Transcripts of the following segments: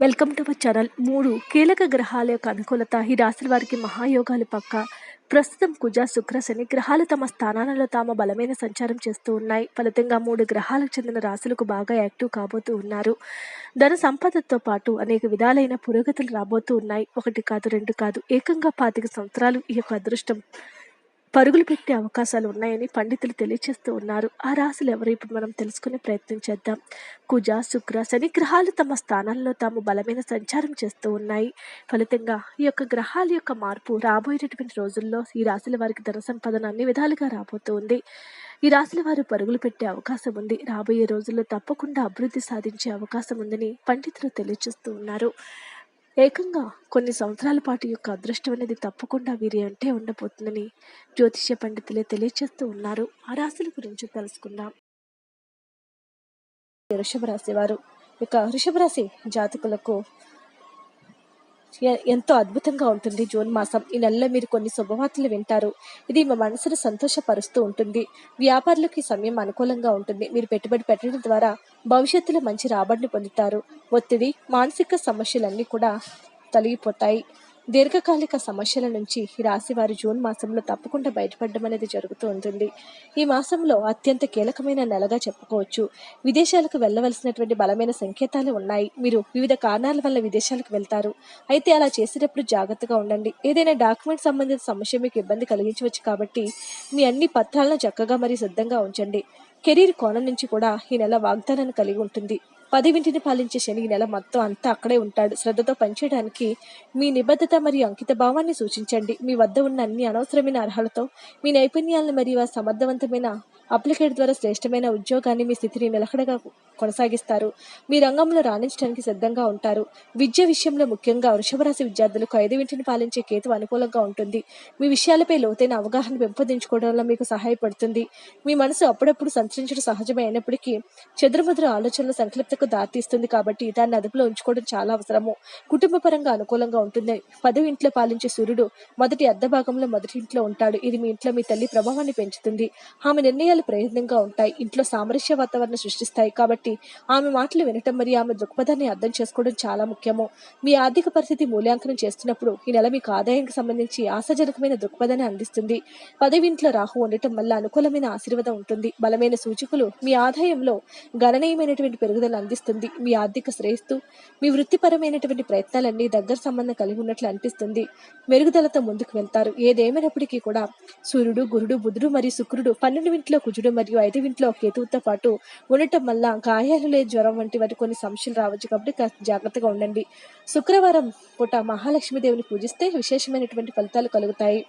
Welcome to our channel. మూడు కీలక గ్రహాల యొక్క అనుకూలత. ఈ రాశుల వారికి మహాయోగాలు పక్క. ప్రస్తుతం కుజ శుక్ర శని గ్రహాలు తమ స్థానాలలో తాము బలమైన సంచారం చేస్తూ ఉన్నాయి. ఫలితంగా మూడు గ్రహాలకు చెందిన రాశులకు బాగా యాక్టివ్ కాబోతూ ఉన్నారు. ధన సంపదతో పాటు అనేక విధాలైన పురోగతులు రాబోతూ ఉన్నాయి. ఒకటి కాదు రెండు కాదు ఏకంగా పాతిక సంవత్సరాలు ఈ యొక్క అదృష్టం. పరుగులు పెట్టే అవకాశాలు ఉన్నాయని పండితులు తెలియజేస్తూ ఉన్నారు. ఆ రాశులు ఎవరు? ఇప్పుడు మనం తెలుసుకునే ప్రయత్నం చేద్దాం. కుజ శుక్ర శని గ్రహాలు తమ స్థానాల్లో తాము బలమైన సంచారం చేస్తూ ఉన్నాయి. ఫలితంగా ఈ యొక్క గ్రహాల యొక్క మార్పు రాబోయేటటువంటి రోజుల్లో ఈ రాశుల వారికి ధన సంపదన అన్ని విధాలుగా రాబోతూ ఉంది. ఈ రాశుల వారు పరుగులు పెట్టే అవకాశం ఉంది. రాబోయే రోజుల్లో తప్పకుండా అభివృద్ధి సాధించే అవకాశం ఉందని పండితులు తెలియజేస్తూ ఉన్నారు. ఏకంగా కొన్ని సంవత్సరాల పాటు యొక్క అదృష్టం అనేది తప్పకుండా వీరి అంటే ఉండబోతుందని జ్యోతిష్య పండితులే తెలియజేస్తూ ఉన్నారు. ఆ రాశుల గురించి తెలుసుకుందాం. వృషభ రాశి వారు. ఇక వృషభ రాశి జాతకులకు ఎంతో అద్భుతంగా ఉంటుంది జూన్ మాసం. ఈ నెలలో మీరు కొన్ని శుభవార్తలు వింటారు. ఇది మీ మనసును సంతోషపరుస్తూ ఉంటుంది. వ్యాపారులకు ఈ సమయం అనుకూలంగా ఉంటుంది. మీరు పెట్టుబడి పెట్టడం ద్వారా భవిష్యత్తులో మంచి రాబడిని పొందుతారు. ఒత్తిడి మానసిక సమస్యలన్నీ కూడా తొలగిపోతాయి. దీర్ఘకాలిక సమస్యల నుంచి ఈ రాశి వారు జూన్ మాసంలో తప్పకుండా బయటపడడం అనేది జరుగుతూ ఉంటుంది. ఈ మాసంలో అత్యంత కీలకమైన నెలగా చెప్పుకోవచ్చు. విదేశాలకు వెళ్ళవలసినటువంటి బలమైన సంకేతాలు ఉన్నాయి. మీరు వివిధ కారణాల వల్ల విదేశాలకు వెళ్తారు. అయితే అలా చేసేటప్పుడు జాగ్రత్తగా ఉండండి. ఏదైనా డాక్యుమెంట్ సంబంధిత సమస్య మీకు ఇబ్బంది కలిగించవచ్చు కాబట్టి మీ అన్ని పత్రాలను చక్కగా మరియు సిద్ధంగా ఉంచండి. కెరీర్ కోణం నుంచి కూడా ఈ నెల వాగ్దానాన్ని కలిగి ఉంటుంది. పదివింటిని పాలించే శని ఈ నెల మొత్తం అంతా అక్కడే ఉంటాడు. శ్రద్ధతో పనిచేయడానికి మీ నిబద్ధత మరియు అంకిత భావాన్ని సూచించండి. మీ వద్ద ఉన్న అన్ని అనవసరమైన అర్హలతో మీ నైపుణ్యాలను మరియు సమర్థవంతమైన అప్లికేట్ ద్వారా శ్రేష్టమైన ఉద్యోగాన్ని మీ స్థితిని నిలకడగా కొనసాగిస్తారు. మీ రంగంలో రాణించడానికి సిద్ధంగా ఉంటారు. విద్య విషయంలో ముఖ్యంగా వృషభరాశి విద్యార్థులకు ఐదు వింటిని పాలించే కేతు అనుకూలంగా ఉంటుంది. మీ విషయాలపై లోతైన అవగాహన పెంపొందించుకోవడంలో మీకు సహాయపడుతుంది. మీ మనసు అప్పుడప్పుడు సంచరించడం సహజమే అయినప్పటికీ చెదురుముదురు ఆలోచనల సంక్లిప్తకు దారితీస్తుంది కాబట్టి దాన్ని అదుపులో ఉంచుకోవడం చాలా అవసరము. కుటుంబ పరంగా అనుకూలంగా ఉంటుంది. పదవి ఇంట్లో పాలించే సూర్యుడు మొదటి అర్ధ భాగంలో మొదటి ఇంట్లో ఉంటాడు. ఇది మీ ఇంట్లో మీ తల్లి ప్రభావాన్ని పెంచుతుంది. ఆమె నిర్ణయాలు ప్రయోజనంగా ఉంటాయి. ఇంట్లో సామరస్య వాతావరణం సృష్టిస్తాయి కాబట్టి ఆమె మాటలు వినటం మరియు ఆమె దృక్పథాన్ని అర్థం చేసుకోవడం చాలా ముఖ్యము. మీ ఆర్థిక పరిస్థితి మూల్యాంకనం చేస్తున్నప్పుడు ఈ నెల మీకు ఆదాయానికి సంబంధించి ఆశాజనకమైన దృక్పథాన్ని అందిస్తుంది. పదవింట్లో రాహు ఉండటం వల్ల అనుకూలమైన ఆశీర్వాదం ఉంటుంది. బలమైన సూచికలు మీ ఆదాయంలో గణనీయమైనటువంటి పెరుగుదల అందిస్తుంది. మీ ఆర్థిక శ్రేయస్సు మీ వృత్తిపరమైనటువంటి ప్రయత్నాలన్నీ దగ్గర సంబంధం కలిగి ఉన్నట్లు అనిపిస్తుంది. మెరుగుదలతో ముందుకు వెళ్తారు. ఏదేమైనప్పటికీ కూడా సూర్యుడు గురుడు బుధుడు మరియు శుక్రుడు పన్నెండు ఇంట్లో కుజుడు మరియు ఐదు ఇంట్లో కేతువుతో పాటు ఉండటం వల్ల గాయాలు లే జ్వరం వంటి వాటి కొన్ని సమస్యలు రావచ్చు కాబట్టి కాస్త జాగ్రత్తగా ఉండండి. శుక్రవారం పూట మహాలక్ష్మీదేవిని పూజిస్తే విశేషమైనటువంటి ఫలితాలు కలుగుతాయి.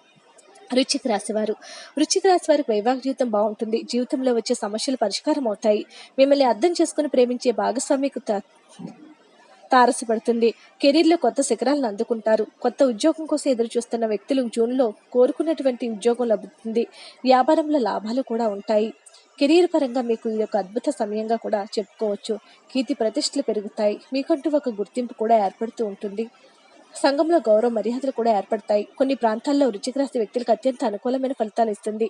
వృచ్చిక రాశివారు వృచ్చిక రాశి వారికి వైవాహిక జీవితం బాగుంటుంది. జీవితంలో వచ్చే సమస్యలు పరిష్కారం అవుతాయి. మిమ్మల్ని అర్థం చేసుకుని ప్రేమించే భాగస్వామికి తారసపడుతుంది. కెరీర్లో కొత్త శిఖరాలను అందుకుంటారు. కొత్త ఉద్యోగం కోసం ఎదురు చూస్తున్న వ్యక్తులు జూన్లో కోరుకున్నటువంటి ఉద్యోగం లభిస్తుంది. వ్యాపారంలో లాభాలు కూడా ఉంటాయి. కెరీర్ పరంగా మీకు ఇది ఒక అద్భుత సమయంగా కూడా చెప్పుకోవచ్చు. కీర్తి ప్రతిష్టలు పెరుగుతాయి. మీకంటూ ఒక గుర్తింపు కూడా ఏర్పడుతూ ఉంటుంది. సంఘంలో గౌరవ మర్యాదలు కూడా ఏర్పడతాయి. కొన్ని ప్రాంతాల్లో వృచ్చిక రాశి వ్యక్తులకు అత్యంత అనుకూలమైన ఫలితాలు ఇస్తుంది.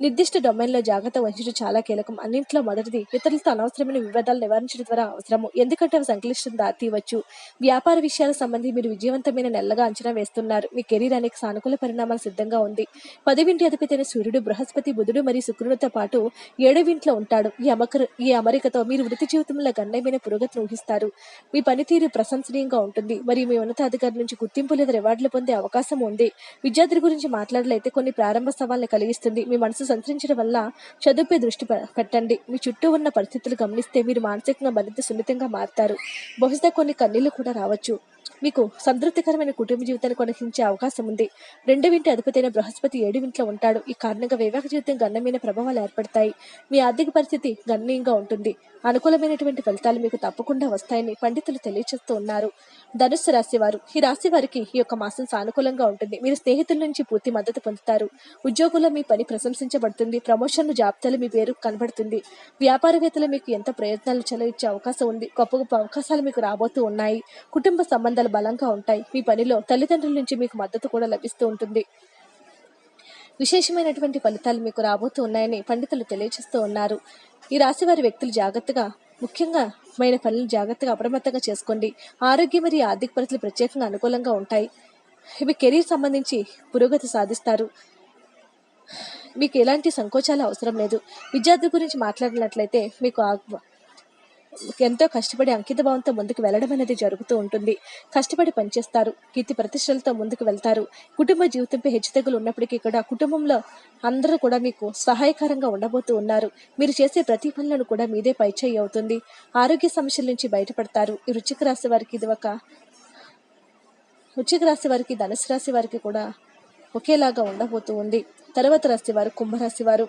నిర్దిష్ట డొమైన్లో జాగ్రత్త వహించడం చాలా కీలకం. అన్నింటిలో మొదటిది ఇతరులతో అనవసరమైన వివాదాలు నివారించడం ద్వారా అవసరము. ఎందుకంటే అవి సంక్లిష్టం దాతీయవచ్చు వ్యాపార విషయాలకు సంబంధించి మీరు విజయవంతమైన నెలగా అంచనా వేస్తున్నారు. మీ కెరీర్ అనేక సానుకూల పరిణామాలు సిద్ధంగా ఉంది. పదవింటి అధిపతి అయిన సూర్యుడు బృహస్పతి బుధుడు మరియు శుక్రుడితో పాటు ఏడవింట్లో ఉంటాడు. ఈ అమకరు ఈ అమరికతో మీరు వృత్తి జీవితంలో గణ్యమైన పురోగతిని ఊహిస్తారు. మీ పనితీరు ప్రశంసనీయంగా ఉంటుంది. మరియు మీ ఉన్నతాధికారి నుంచి గుర్తింపు లేదా రివార్డులు పొందే అవకాశం ఉంది. విద్యార్థుల గురించి మాట్లాడలైతే కొన్ని ప్రారంభ సవాళ్ళని కలిగిస్తుంది. మీ మనసు సంచరించడం వల్ల చదువుపై దృష్టి పెట్టండి. మీ చుట్టూ ఉన్న పరిస్థితులు గమనిస్తే మీరు మానసికంగా మరింత సున్నితంగా మారుతారు. బహుశా కొన్ని కన్నీళ్ళు కూడా రావచ్చు. మీకు సంతృప్తికరమైన కుటుంబ జీవితాన్ని కొనసాగించే అవకాశం ఉంది. రెండవ ఇంటి అధిపతైన బృహస్పతి ఏడు ఇంట్లో ఉంటాడు. ఈ కారణంగా వివాహ జీవితం గణనీయమైన ప్రభావాలు ఏర్పడతాయి. మీ ఆర్థిక పరిస్థితి గణనీయంగా ఉంటుంది. అనుకూలమైనటువంటి ఫలితాలు మీకు తప్పకుండా వస్తాయని పండితులు తెలియజేస్తూ ఉన్నారు. ధనుస్సు రాశి వారు ఈ రాశి వారికి ఈ యొక్క మాసం సానుకూలంగా ఉంటుంది. మీరు స్నేహితుల నుంచి పూర్తి మద్దతు పొందుతారు. ఉద్యోగుల్లో మీ పని ప్రశంసించబడుతుంది. ప్రమోషన్ జాబితాలు మీ పేరు కనబడుతుంది. వ్యాపారవేత్తలు మీకు ఎంత ప్రయత్నాలు చెలవిచ్చే అవకాశం ఉంది. గొప్ప గొప్ప అవకాశాలు మీకు రాబోతూ ఉన్నాయి. కుటుంబ సంబంధాలు బలంగా ఉంటాయి. మీ పనిలో తల్లిదండ్రుల నుంచి మీకు మద్దతు కూడా లభిస్తూ ఉంటుంది. విశేషమైనటువంటి ఫలితాలు మీకు రాబోతూ ఉన్నాయని పండితులు తెలియజేస్తూ ఉన్నారు. ఈ రాశి వారి వ్యక్తులు జాగ్రత్తగా ముఖ్యంగా మైన పనులు జాగ్రత్తగా అప్రమత్తంగా చేసుకోండి. ఆరోగ్య మరియు ఆర్థిక పరిస్థితులు ప్రత్యేకంగా అనుకూలంగా ఉంటాయి. ఇవి కెరీర్ సంబంధించి పురోగతి సాధిస్తారు. మీకు ఎలాంటి సంకోచాలు అవసరం లేదు. విద్యార్థి గురించి మాట్లాడినట్లయితే మీకు ఆ- ఎంతో కష్టపడి అంకిత భావంతో ముందుకు వెళ్ళడం అనేది జరుగుతూ ఉంటుంది. కష్టపడి పనిచేస్తారు. కీర్తి ప్రతిష్టలతో ముందుకు వెళ్తారు. కుటుంబ జీవితంపై హెచ్చుతగ్గులు ఉన్నప్పటికీ కూడా కుటుంబంలో అందరూ కూడా మీకు సహాయకరంగా ఉండబోతూ ఉన్నారు. మీరు చేసే ప్రతి పనులను కూడా మీదే పైచేయి అవుతుంది. ఆరోగ్య సమస్యల నుంచి బయటపడతారు. ఈ వృచ్చిక రాశి వారికి ఇది ఒక వృచ్చిక రాశి వారికి ధనుసు రాశి వారికి కూడా ఒకేలాగా ఉండబోతూ ఉంది. తర్వాత రాశి వారు కుంభరాశి వారు.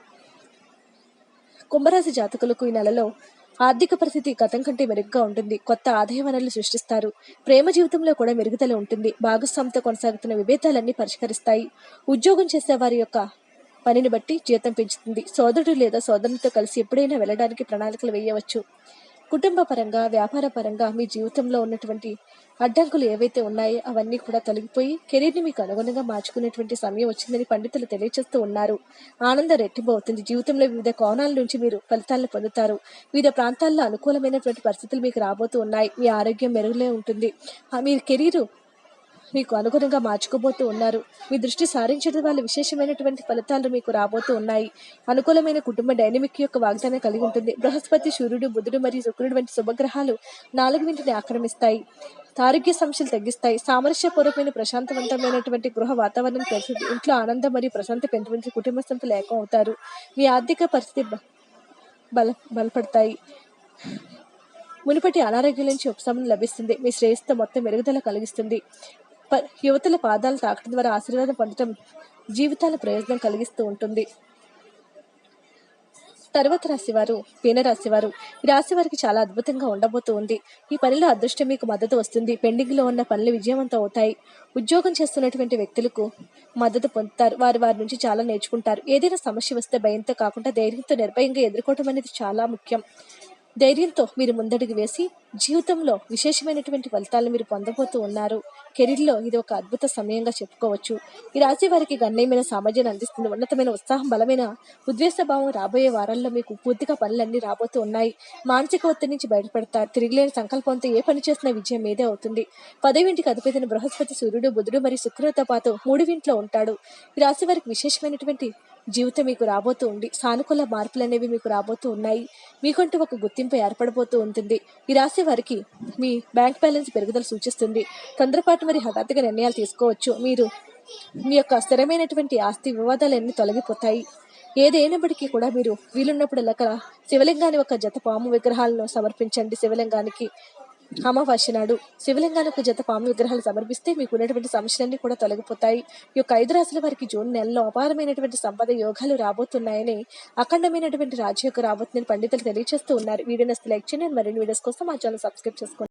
కుంభరాశి జాతకులకు ఈ నెలలో ఆర్థిక పరిస్థితి గతం కంటే మెరుగ్గా ఉంటుంది. కొత్త ఆదాయ వనరులు సృష్టిస్తారు. ప్రేమ జీవితంలో కూడా మెరుగుదల ఉంటుంది. భాగస్వామితో కొనసాగుతున్న విభేదాలన్నీ పరిష్కరిస్తాయి. ఉద్యోగం చేసే వారి యొక్క పనిని బట్టి జీతం పెంచుతుంది. సోదరుడు లేదా సోదరునితో కలిసి ఎప్పుడైనా వెళ్ళడానికి ప్రణాళికలు వేయవచ్చు. కుటుంబ పరంగా వ్యాపార పరంగా మీ జీవితంలో ఉన్నటువంటి అడ్డంకులు ఏవైతే ఉన్నాయో అవన్నీ కూడా తొలగిపోయి కెరీర్ని మీకు అనుగుణంగా మార్చుకునేటువంటి సమయం వచ్చిందని పండితులు తెలియజేస్తూ ఉన్నారు. ఆనందం రెట్టింపు అవుతుంది. జీవితంలో వివిధ కోణాల నుంచి మీరు ఫలితాలను పొందుతారు. వివిధ ప్రాంతాల్లో అనుకూలమైనటువంటి పరిస్థితులు మీకు రాబోతూ ఉన్నాయి. మీ ఆరోగ్యం మెరుగులే ఉంటుంది. ఆ మీ కెరీరు మీకు అనుగుణంగా మార్చుకోబోతూ ఉన్నారు. మీ దృష్టి సారించడం వల్ల విశేషమైనటువంటి ఫలితాలు మీకు రాబోతూ ఉన్నాయి. అనుకూలమైన కుటుంబ డైనమిక్ యొక్క వాగ్దానం కలిగి ఉంటుంది. బృహస్పతి సూర్యుడు బుధుడు మరియు శుక్రుడు వంటి శుభగ్రహాలు నాలుగు వింటిని ఆక్రమిస్తాయి. ఆరోగ్య సమస్యలు తగ్గిస్తాయి. సామరస్యపూర్వకమైన ప్రశాంతవంతమైనటువంటి గృహ వాతావరణం పెరుగుతుంది ఇంట్లో ఆనందం మరియు ప్రశాంత పెంచుకుంటే కుటుంబ సంస్థలు ఏకం అవుతారు. మీ ఆర్థిక పరిస్థితి బ- బల బలపడతాయి. మునుపటి అనారోగ్యం నుంచి ఉపశమనం లభిస్తుంది. మీ శ్రేయస్సు మొత్తం మెరుగుదల కలిగిస్తుంది. యువతుల పాదాలు తాకడం ద్వారా ఆశీర్వాదం పొందడం జీవితాల ప్రయోజనం కలిగిస్తూ ఉంటుంది. తర్వాత రాశివారు పీన రాశివారు ఈ రాశి వారికి చాలా అద్భుతంగా ఉండబోతూ ఉంది. ఈ పనిలో అదృష్టం మీకు మద్దతు వస్తుంది. పెండింగ్లో ఉన్న పనులు విజయవంతం అవుతాయి. ఉద్యోగం చేస్తున్నటువంటి వ్యక్తులకు మద్దతు పొందుతారు. వారు వారి నుంచి చాలా నేర్చుకుంటారు. ఏదైనా సమస్య వస్తే భయంతో కాకుండా ధైర్యంతో నిర్భయంగా ఎదుర్కోవడం అనేది చాలా ముఖ్యం. ధైర్యంతో మీరు ముందడుగు వేసి జీవితంలో విశేషమైనటువంటి ఫలితాలను మీరు పొందబోతూ ఉన్నారు. కెరీర్లో ఇది ఒక అద్భుత సమయంగా చెప్పుకోవచ్చు. ఈ రాశి వారికి గణనీయమైన సామర్థ్యాన్ని అందిస్తుంది ఉన్నతమైన ఉత్సాహం బలమైన ఉద్వేశభావం రాబోయే వారాల్లో మీకు పూర్తిగా పనులన్నీ రాబోతూ ఉన్నాయి. మానసిక ఒత్తిడి నుంచి బయటపడతారు. తిరిగిలేని సంకల్పంతో ఏ పని చేసినా విజయం మీదే అవుతుంది. పదవింటికి అధిపతిని బృహస్పతి సూర్యుడు బుధుడు మరియు శుక్రుడితో పాటు మూడువింట్లో ఉంటాడు. ఈ రాశి వారికి విశేషమైనటువంటి జీవితం మీకు రాబోతూ ఉంది. సానుకూల మార్పులు అనేవి మీకు రాబోతూ ఉన్నాయి. మీకంటూ ఒక గుర్తింపు ఏర్పడబోతూ ఉంటుంది. ఈ రాశి వారికి మీ బ్యాంక్ బ్యాలెన్స్ పెరుగుదల సూచిస్తుంది. తొందరపాటు మరి హఠాత్తుగా నిర్ణయాలు తీసుకోవచ్చు. మీరు మీ యొక్క స్థిరమైనటువంటి ఆస్తి వివాదాలన్నీ తొలగిపోతాయి. ఏదైనప్పటికీ కూడా మీరు వీలున్నప్పుడల్లా శివలింగాన్ని ఒక జత పాము విగ్రహాలను సమర్పించండి. శివలింగానికి అమావాస్య నాడు శివలింగానికి జత పాము విగ్రహాలు సమర్పిస్తే మీకు ఉన్నటువంటి సమస్యలన్నీ కూడా తొలగిపోతాయి. ఈ యొక్క ఐదు రాశుల వారికి జూన్ నెలలో అపారమైనటువంటి సంపద యోగాలు రాబోతున్నాయని అఖండమైనటువంటి రాజ్య రాబోతుందని పండితులు తెలియజేస్తూ ఉన్నారు. వీడియో నస్తే లైక్ చేయండి. మరిన్ని వీడియోస్ కోసం మా ఛానల్ సబ్స్క్రైబ్ చేసుకోండి.